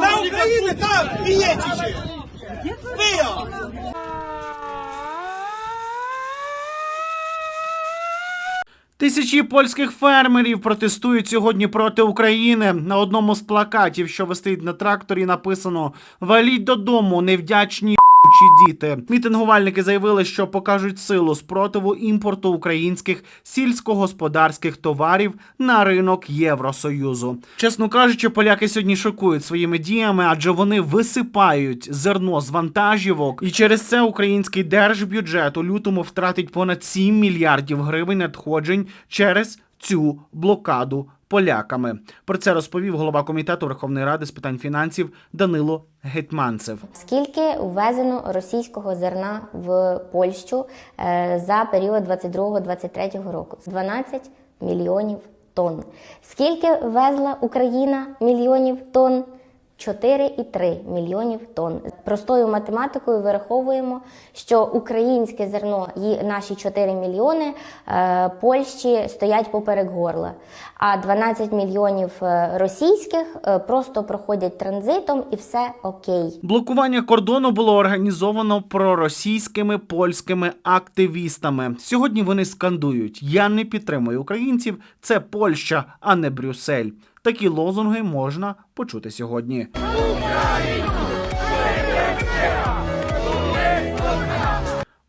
На Україні! Там б'єтіше! Ви! Тисячі польських фермерів протестують сьогодні проти України. На одному з плакатів, що висить на тракторі, написано Валіть додому, невдячні діти. Мітингувальники заявили, що покажуть силу спротиву імпорту українських сільськогосподарських товарів на ринок Євросоюзу. Чесно кажучи, поляки сьогодні шокують своїми діями, адже вони висипають зерно з вантажівок, і через це український держбюджет у лютому втратить понад 7 мільярдів гривень надходжень через цю блокаду поляками. Про це розповів голова комітету Верховної Ради з питань фінансів Данило Гетьманцев. Скільки ввезено російського зерна в Польщу е, за період 22-23 року? 12 мільйонів тонн. Скільки везла Україна мільйонів тонн? 4,3 мільйонів тонн. Простою математикою вираховуємо, що українське зерно і наші 4 мільйони е, Польщі стоять поперек горла, а 12 мільйонів е, російських е, просто проходять транзитом і все окей. Блокування кордону було організовано проросійськими польськими активістами. Сьогодні вони скандують: Я не підтримую українців. Це Польща, а не Брюссель. Такі лозунги можна почути сьогодні.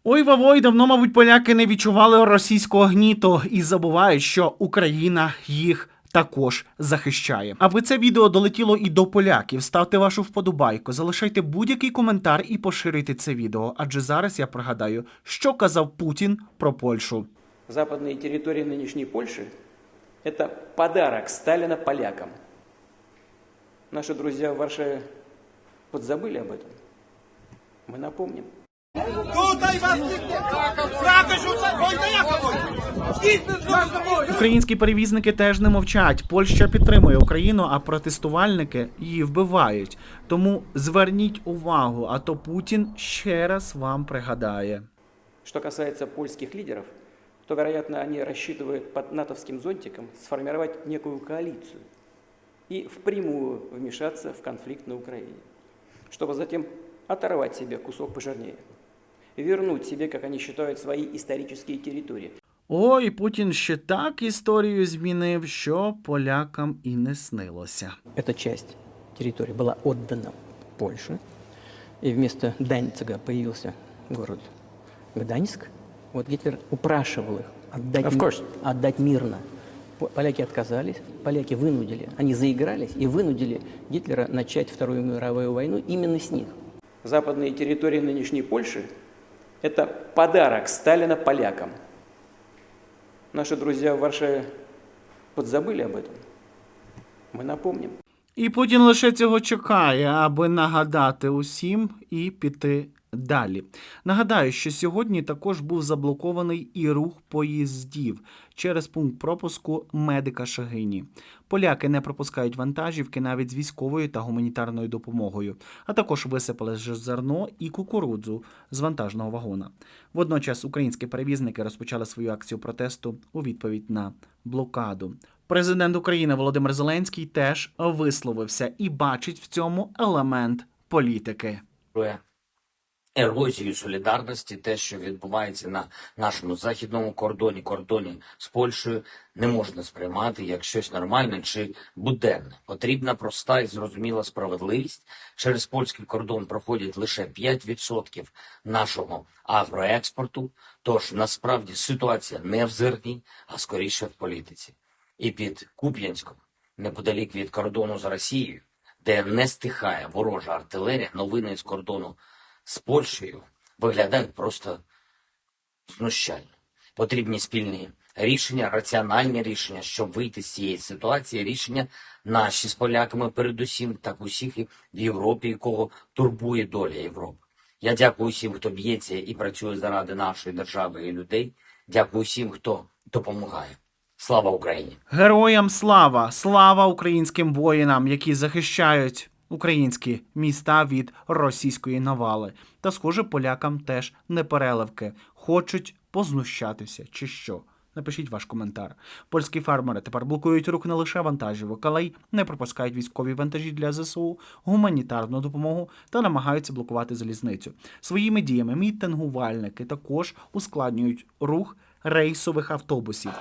Ой, вавой, давно, мабуть, поляки не відчували російського гніту і забувають, що Україна їх також захищає. Аби це відео долетіло і до поляків, ставте вашу вподобайку, залишайте будь-який коментар і поширюйте це відео. Адже зараз я пригадаю, що казав Путін про Польщу. Западные территории нынешней Польши – это подарок Сталина полякам. Наши друзья в Варшаве подзабыли об этом. Мы напомним. Tutaj was nikt nie... Prawdę rzuca, wojna jaka wojna? Zniknę z wojny! Українські перевізники теж не мовчать. Польща підтримує Україну, а протестувальники її вбивають. Тому зверніть увагу, а то Путін ще раз вам пригадає. Что касается польских лидеров, то, вероятно, они рассчитывают под натовским зонтиком сформировать некую коалицию и впрямую вмешаться в конфликт на Украине, чтобы затем оторвать себе кусок пожирнее, вернуть себе, как они считают, свои исторические территории. Ой, Путін ще так історію змінив, що полякам і не снилося. эта часть территории была отдана Польше, и вместо Данцига появился город Гданьск. Вот Гитлер упрашивал их отдать, Of ми- course. отдать мирно. По- Поляки отказались, поляки вынудили, они заигрались и вынудили Гитлера начать Вторую мировую войну именно с них. Западные территории нынешней Польши – это подарок Сталина полякам. Наши друзья в Варшаве подзабыли об этом. Мы напомним. І Путін лише цього чекає, аби нагадати усім і піти далі. Нагадаю, що сьогодні також був заблокований і рух поїздів через пункт пропуску медика Шагині. Поляки не пропускають вантажівки навіть з військовою та гуманітарною допомогою, а також висипали зерно і кукурудзу з вантажного вагона. Водночас українські перевізники розпочали свою акцію протесту у відповідь на блокаду. Президент України Володимир Зеленський теж висловився і бачить в цьому елемент політики. Ерозію солідарності, те, що відбувається на нашому західному кордоні, кордоні з Польщею, не можна сприймати як щось нормальне чи буденне. Потрібна проста і зрозуміла справедливість. Через польський кордон проходять лише 5% нашого агроекспорту. Тож насправді ситуація не в зерні, а скоріше в політиці. І під Куп'янськом, неподалік від кордону з Росією, де не стихає ворожа артилерія, новини з кордону з Польщею виглядають просто знущально. Потрібні спільні рішення, раціональні рішення, щоб вийти з цієї ситуації. Рішення наші з поляками, передусім, так усіх і в Європі, якого турбує доля Європи. Я дякую всім, хто б'ється і працює заради нашої держави і людей. Дякую всім, хто допомагає. Слава Україні! Героям слава! Слава українським воїнам, які захищають українські міста від російської навали. Та, схоже, полякам теж не переливки, хочуть познущатися чи що. Напишіть ваш коментар. Польські фермери тепер блокують рух не лише вантажівок, але й не пропускають військові вантажі для ЗСУ, гуманітарну допомогу та намагаються блокувати залізницю. Своїми діями мітингувальники також ускладнюють рух рейсових автобусів.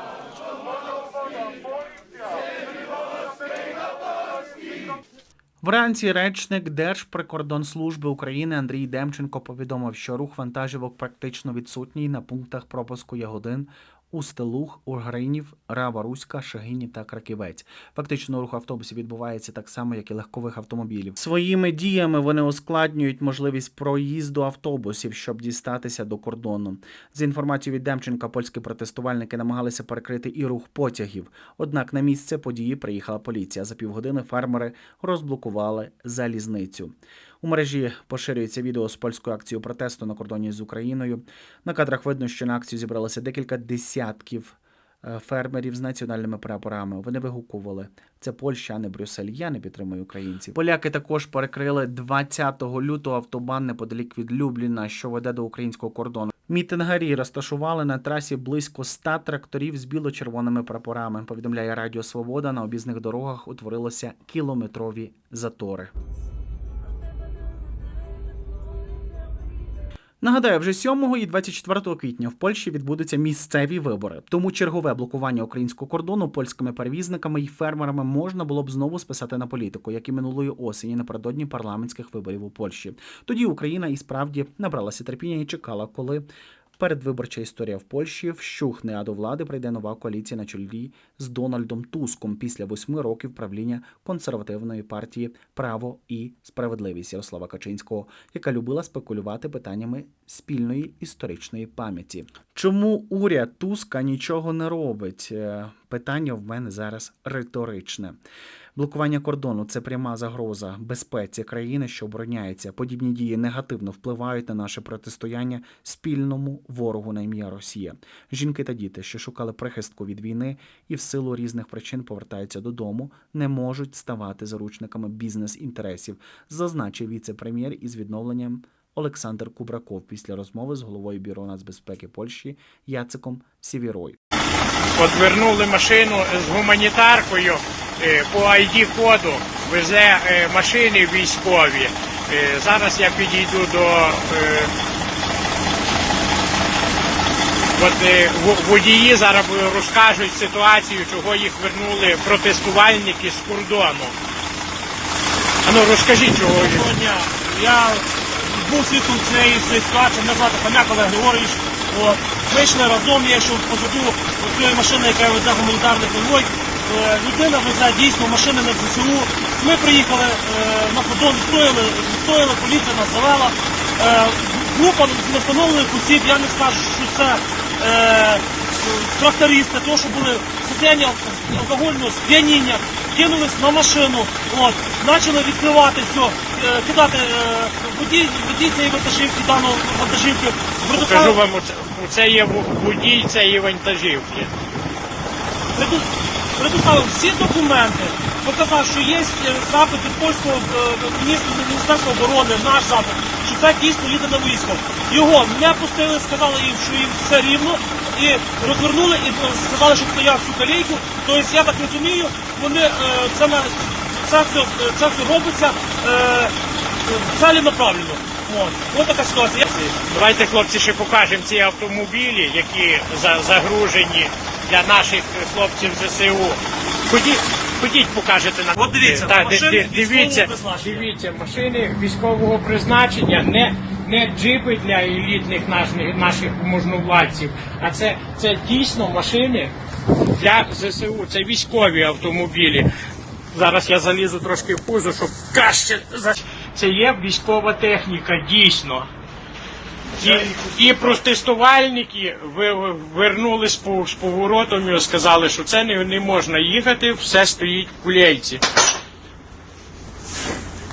Вранці речник Держприкордонслужби України Андрій Демченко повідомив, що рух вантажівок практично відсутній на пунктах пропуску Ягодин, Устилух, Ургринів, Рава Руська, Шагині та Краківець. Фактично рух автобусів відбувається так само, як і легкових автомобілів. Своїми діями вони ускладнюють можливість проїзду автобусів, щоб дістатися до кордону. За інформацією від Демченка, польські протестувальники намагалися перекрити і рух потягів. Однак на місце події приїхала поліція. За півгодини фермери розблокували залізницю. У мережі поширюється відео з польською акцією протесту на кордоні з Україною. На кадрах видно, що на акцію зібралося декілька десятків е, фермерів з національними прапорами. Вони вигукували: це Польща, а не Брюссель. Я не підтримую українців. Поляки також перекрили 20 лютого автобан неподалік від Любліна, що веде до українського кордону. Мітингарі розташували на трасі близько 100 тракторів з біло-червоними прапорами. Повідомляє Радіо Свобода. На об'їзних дорогах утворилися кілометрові затори. Нагадаю, вже 7 і 24 квітня в Польщі відбудуться місцеві вибори. Тому чергове блокування українського кордону польськими перевізниками і фермерами можна було б знову списати на політику, як і минулої осені напередодні парламентських виборів у Польщі. Тоді Україна і справді набралася терпіння і чекала, коли. Передвиборча історія в Польщі вщухне, а до влади прийде нова коаліція на чолі з Дональдом Туском після восьми років правління консервативної партії Право і справедливість Ярослава Качинського, яка любила спекулювати питаннями спільної історичної пам'яті. Чому уряд Туска нічого не робить? Е, Питання в мене зараз риторичне. Блокування кордону це пряма загроза безпеці країни, що обороняється. Подібні дії негативно впливають на наше протистояння спільному ворогу на ім'я Росія. Жінки та діти, що шукали прихистку від війни і в силу різних причин повертаються додому, не можуть ставати заручниками бізнес-інтересів, зазначив віце-прем'єр із відновленням. Олександр Кубраков після розмови з головою бюро нацбезпеки Польщі Яциком Сівірой. От вернули машину з гуманітаркою е, по ID-коду, везе е, машини військові. Е, Зараз я підійду до от, водії зараз розкажуть ситуацію, чого їх вернули протестувальники з кордону. А ну розкажіть, чого їх. Доброго дня. Я був свідком цієї ситуації, мене звати Паняк Олег Григорович. От. Ми йшли разом, я йшов позаду цієї машини, яка везе гуманітарний конвой. Е, Людина везе дійсно машини на ЗСУ. Ми приїхали е, на кордон, відстояли, відстояли, поліція нас завела. Е, Група невстановлених осіб, я не скажу, що це трактористи, тому що були в состоянні алкогольного сп'яніння, кинулись на машину, от, почали відкривати все, кидати водій, водій цієї вантажівки, даної вантажівки. Покажу вам, оце є водій цієї вантажівки. Предоставив всі документи, показав, що є е, запит від польського е, міністра Міністерства оборони, наш запит, що це дійсно їде на військо. Його не пустили, сказали їм, що їм все рівно, і розвернули і сказали, що стояв всю калійку. Тобто, я так розумію, вони е, це, на- це, все, це все робиться целенаправленно. От. Ось така ситуація. Давайте, хлопці, ще покажемо ці автомобілі, які загружені для наших хлопців ЗСУ. Ходіть, ходіть, покажете нам. От дивіться, Так, машини ди- ди- дивіться, військового призначення. дивіться, машини військового призначення, не, не джипи для елітних наших, наших можновладців, а це, це дійсно машини для ЗСУ, це військові автомобілі. Зараз я залізу трошки в пузо, щоб краще. за- Це є військова техніка, дійсно. І, і протестувальники вернули з поворотом і сказали, що це не, не можна їхати, все стоїть в кулейці.